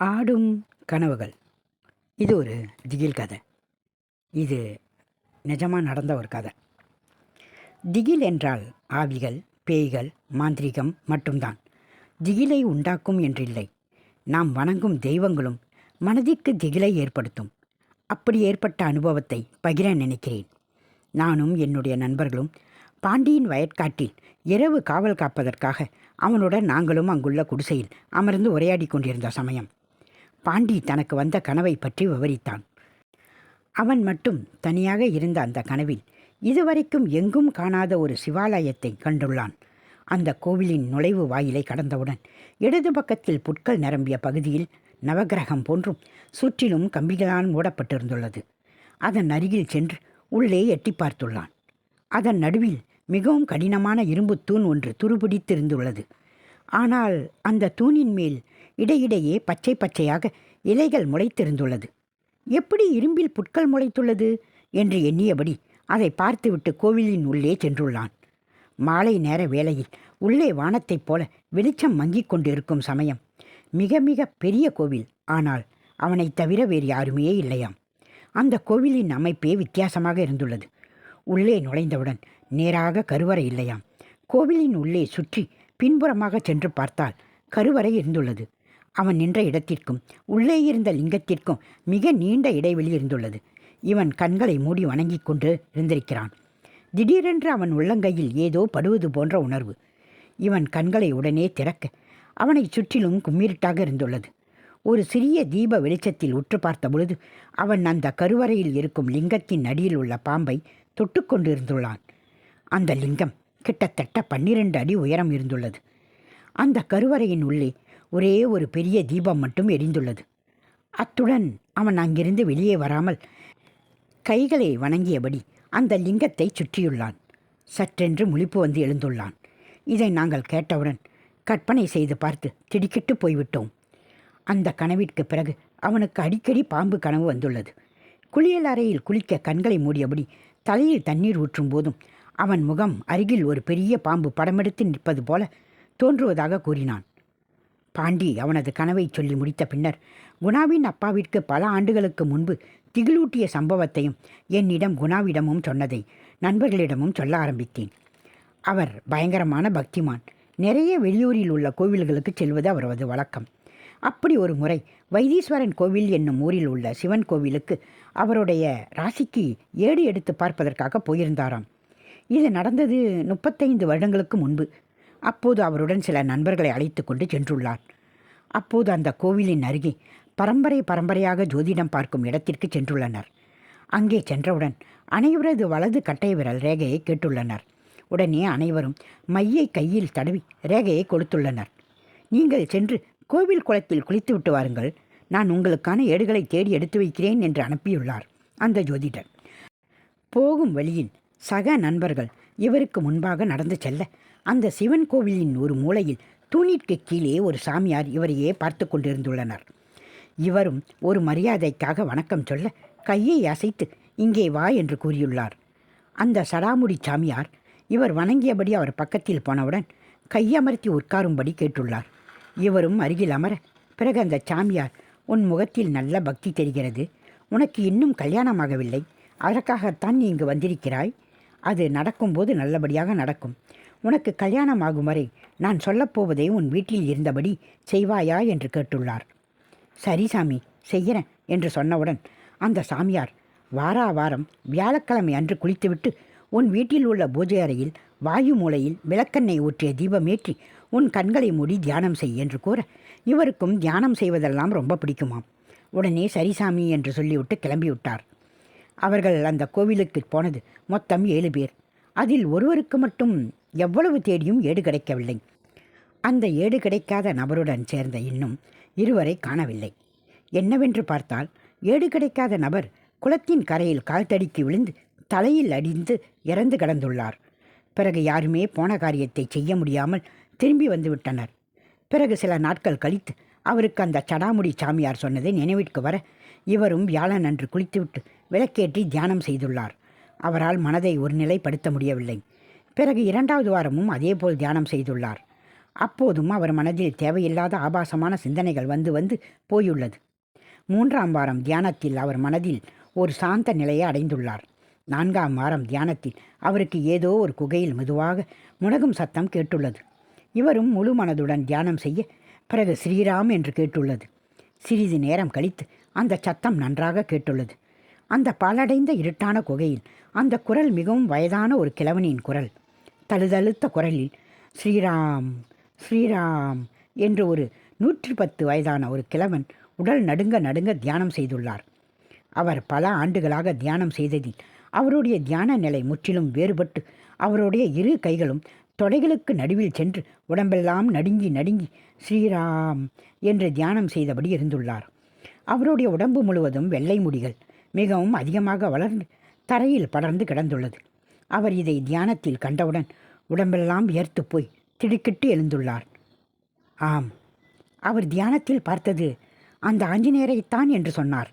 ஆடும் கனவுகள். இது ஒரு திகில் கதை. இது நிஜமாக நடந்த ஒரு கதை. திகில் என்றால் ஆவிகள் பேய்கள் மாந்திரிகம் மட்டும்தான். திகிலை உண்டாக்கும் என்றில்லை. நாம் வணங்கும் தெய்வங்களும் மனதிற்கு திகிலை ஏற்படுத்தும். அப்படி ஏற்பட்ட அனுபவத்தை பகிர நினைக்கிறேன். நானும் என்னுடைய நண்பர்களும் பாண்டியின் வயற்காட்டில் இரவு காவல் காப்பதற்காக அவனுடன் நாங்களும் அங்குள்ள குடிசையில் அமர்ந்து உரையாடி கொண்டிருந்த சமயம். பாண்டி தனக்கு வந்த கனவை பற்றி விவரித்தான். அவன் மட்டும் தனியாக இருந்த அந்த கனவில் இதுவரைக்கும் எங்கும் காணாத ஒரு சிவாலயத்தை கண்டுள்ளான். அந்த கோவிலின் நுழைவு வாயிலை கடந்தவுடன் இடது பக்கத்தில் புட்கள் நிரம்பிய பகுதியில் நவக்கிரகம் போன்றும் சுற்றிலும் கம்பிகளால் மூடப்பட்டிருந்துள்ளது. அதன் அருகில் சென்று உள்ளே எட்டி பார்த்துள்ளான். அதன் நடுவில் மிகவும் கடினமான இரும்புத் தூண் ஒன்று துருபிடித்திருந்துள்ளது. ஆனால் அந்த தூணின் மேல் இடையிடையே பச்சை பச்சையாக இலைகள் முளைத்திருந்துள்ளது. எப்படி இரும்பில் புட்கள் முளைத்துள்ளது? என்று எண்ணியபடி அதை பார்த்துவிட்டு கோவிலின் உள்ளே சென்றுள்ளான். மாலை நேர வேளையில் உள்ளே வானத்தைப் போல வெளிச்சம் மங்கிக் கொண்டிருக்கும் சமயம். மிக மிக பெரிய கோவில். ஆனால் அவனைத் தவிர வேறு யாருமே இல்லையாம். அந்த கோவிலின் அமைப்பே வித்தியாசமாக இருந்துள்ளது. உள்ளே நுழைந்தவுடன் நேராக கருவறை இல்லையாம். கோவிலின் உள்ளே சுற்றி பின்புறமாக சென்று பார்த்தால் கருவறை இருந்துள்ளது. அவன் நின்ற இடத்திற்கும் உள்ளே இருந்த லிங்கத்திற்கும் மிக நீண்ட இடைவெளி இருந்துள்ளது. இவன் கண்களை மூடி வணங்கிக் கொண்டு இருந்திருக்கிறான். திடீரென்று அவன் உள்ளங்கையில் ஏதோ படுவது போன்ற உணர்வு. இவன் கண்களை உடனே திறக்க அவனைச் சுற்றிலும் கும்மிருட்டாக இருந்துள்ளது. ஒரு சிறிய தீப வெளிச்சத்தில் உற்று பார்த்த பொழுது அவன் அந்த கருவறையில் இருக்கும் லிங்கத்தின் அடியில் உள்ள பாம்பை தொட்டுக்கொண்டு இருந்துள்ளான் அந்த லிங்கம் கிட்டத்தட்ட பன்னிரண்டு அடி உயரம் இருந்துள்ளது. அந்த கருவறையின் உள்ளே ஒரே ஒரு பெரிய தீபம் மட்டும் எரிந்துள்ளது. அத்துடன் அவன் அங்கிருந்து வெளியே வராமல் கைகளை வணங்கியபடி அந்த லிங்கத்தை சுற்றியுள்ளான். சற்றென்று முழிப்பு வந்து எழுந்துள்ளான். இதை நாங்கள் கேட்டவுடன் கற்பனை செய்து பார்த்து திடுக்கிட்டு போய்விட்டோம். அந்த கனவிற்கு பிறகு அவனுக்கு அடிக்கடி பாம்பு கனவு வந்துள்ளது. குளியல் அறையில் குளிக்க கண்களை மூடியபடி தலையில் தண்ணீர் ஊற்றும் போதும் அவன் முகம் அருகில் ஒரு பெரிய பாம்பு படமெடுத்து நிற்பது போல தோன்றுவதாக கூறினான். பாண்டி அவனது கனவை சொல்லி முடித்த பின்னர் குணாவின் அப்பாவிற்கு பல ஆண்டுகளுக்கு முன்பு திகிலூட்டிய சம்பவத்தையும் என்னிடம் குணாவிடமும் சொன்னதை நண்பர்களிடமும் சொல்ல ஆரம்பித்தேன். அவர் பயங்கரமான பக்திமான். நிறைய வெளியூரில் உள்ள கோவில்களுக்கு செல்வது அவரது வழக்கம். அப்படி ஒரு முறை வைத்தீஸ்வரன் கோவில் என்னும் ஊரில் உள்ள சிவன் கோவிலுக்கு அவருடைய ராசிக்கு ஏடு எடுத்து பார்ப்பதற்காக போயிருந்தாராம். இது நடந்தது முப்பத்தைந்து வருடங்களுக்கு முன்பு. அப்போது அவருடன் சில நண்பர்களை அழைத்து கொண்டு சென்றுள்ளார். அப்போது அந்த கோவிலின் அருகே பரம்பரை பரம்பரையாக ஜோதிடம் பார்க்கும் இடத்திற்கு சென்றுள்ளனர். அங்கே சென்றவுடன் அனைவரது வலது கட்டை விரல் ரேகையை கேட்டுள்ளனர். உடனே அனைவரும் மையை கையில் தடவி ரேகையை கொடுத்துள்ளனர். நீங்கள் சென்று கோவில் குளத்தில் குளித்து விட்டு வாருங்கள். நான் உங்களுக்கான ஏடுகளை தேடி எடுத்து வைக்கிறேன் என்று அனுப்பியுள்ளார் அந்த ஜோதிடர். போகும் வழியில் சக நண்பர்கள் இவருக்கு முன்பாக நடந்து செல்ல அந்த சிவன் கோவிலின் ஒரு மூலையில் தூணிற்கு கீழே ஒரு சாமியார் இவரையே பார்த்து கொண்டிருந்துள்ளனர். இவரும் ஒரு மரியாதைக்காக வணக்கம் சொல்ல கையை அசைத்து இங்கே வா என்று கூறியுள்ளார். அந்த சடாமுடி சாமியார் இவர் வணங்கியபடி அவர் பக்கத்தில் போனவுடன் கையமர்த்தி உட்காரும்படி கேட்டுள்ளார். இவரும் அருகில் அமர பிறகு அந்த சாமியார் உன் முகத்தில் நல்ல பக்தி தெரிகிறது. உனக்கு இன்னும் கல்யாணமாகவில்லை. அதற்காகத்தான் நீ இங்கு வந்திருக்கிறாய். அது நடக்கும்போது நல்லபடியாக நடக்கும். உனக்கு கல்யாணம் ஆகும் வரை நான் சொல்லப்போவதை உன் வீட்டில் இருந்தபடி செய்வாயா என்று கேட்டுள்ளார். சரி சாமி செய்கிறேன் என்று சொன்னவுடன் அந்த சாமியார் வாரா வாரம் வியாழக்கிழமை அன்று குளித்துவிட்டு உன் வீட்டில் உள்ள பூஜை அறையில் வாயு மூலையில் விளக்கெண்ணெய் ஊற்றிய தீபமேற்றி உன் கண்களை மூடி தியானம் செய் என்று கூற இவருக்கும் தியானம் செய்வதெல்லாம் ரொம்ப பிடிக்குமாம். உடனே சரிசாமி என்று சொல்லிவிட்டு கிளம்பிவிட்டார். அவர்கள் அந்த கோவிலுக்கு போனது மொத்தம் ஏழு பேர். அதில் ஒருவருக்கு மட்டும் எவ்வளவு தேடியும் ஏடு கிடைக்கவில்லை. அந்த ஏடு கிடைக்காத நபருடன் சேர்ந்த இன்னும் இருவரை காணவில்லை. என்னவென்று பார்த்தால் ஏடு கிடைக்காத நபர் குளத்தின் கரையில் கால் தடுக்கி விழுந்து தலையில் அடிந்து இறந்து கிடந்துள்ளார். பிறகு யாருமே போன காரியத்தை செய்ய முடியாமல் திரும்பி வந்துவிட்டனர் பிறகு சில நாட்கள் கழித்து அவருக்கு அந்த சடாமுடி சாமியார் சொன்னதை நினைவிற்கு வர இவரும் வியாழன் அன்று குளித்துவிட்டு விளக்கேற்றி தியானம் செய்துள்ளார். அவரால் மனதை ஒரு நிலைப்படுத்த முடியவில்லை. பிறகு இரண்டாவது வாரமும் அதேபோல் தியானம் செய்துள்ளார். அப்போதும் அவர் மனதில் தேவையில்லாத ஆபாசமான சிந்தனைகள் வந்து வந்து போயுள்ளது. மூன்றாம் வாரம் தியானத்தில் அவர் மனதில் ஒரு சாந்த நிலையை அடைந்துள்ளார். நான்காம் வாரம் தியானத்தில் அவருக்கு ஏதோ ஒரு குகையில் மெதுவாக முனகும் சத்தம் கேட்டுள்ளது. இவரும் முழு மனதுடன் தியானம் செய்ய பிறகு ஸ்ரீராம் என்று கேட்டுள்ளது. சிறிது நேரம் கழித்து அந்த சத்தம் நன்றாக கேட்டுள்ளது. அந்த பாலடைந்த இருட்டான குகையில் அந்த குரல் மிகவும் வயதான ஒரு கிழவனின் குரல். தழுதழுத்த குரலில் ஸ்ரீராம் ஸ்ரீராம் என்று ஒரு நூற்றி பத்து வயதான ஒரு கிழவன் உடல் நடுங்க நடுங்க தியானம் செய்துள்ளார். அவர் பல ஆண்டுகளாக தியானம் செய்ததில் அவருடைய தியான நிலை முற்றிலும் வேறுபட்டு அவருடைய இரு கைகளும் தொடைகளுக்கு நடுவில் சென்று உடம்பெல்லாம் நடுங்கி நடுங்கி ஸ்ரீராம் என்று தியானம் செய்தபடி இருந்துள்ளார். அவருடைய உடம்பு முழுவதும் வெள்ளை முடிகள் மிகவும் அதிகமாக வளர்ந்து தரையில் படர்ந்து கிடந்துள்ளது. அவர் இதை தியானத்தில் கண்டவுடன் உடம்பெல்லாம் வியர்த்து போய் திடுக்கிட்டு எழுந்துள்ளார். ஆம் அவர் தியானத்தில் பார்த்தது அந்த ஆஞ்சநேயரைத்தான் என்று சொன்னார்.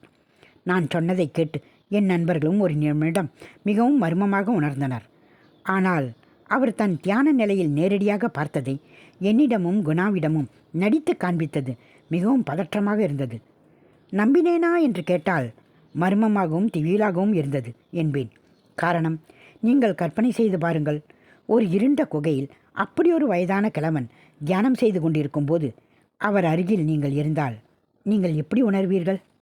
நான் சொன்னதை கேட்டு என் நண்பர்களும் ஒரு நிமிடம் மிகவும் மர்மமாக உணர்ந்தனர். ஆனால் அவர் தன் தியான நிலையில் நேரடியாக பார்த்ததை என்னிடமும் குணாவிடமும் நடித்து காண்பித்தது மிகவும் பதற்றமாக இருந்தது. நம்பினேனா என்று கேட்டால் மர்மமாகவும் திவிலாகவும் இருந்தது என்பேன். காரணம் நீங்கள் கற்பனை செய்து பாருங்கள். ஒரு இருண்ட குகையில் அப்படி ஒரு வயதான கிழவன் தியானம் செய்து கொண்டிருக்கும் போது அவர் அருகில் நீங்கள் இருந்தால் நீங்கள் எப்படி உணர்வீர்கள்?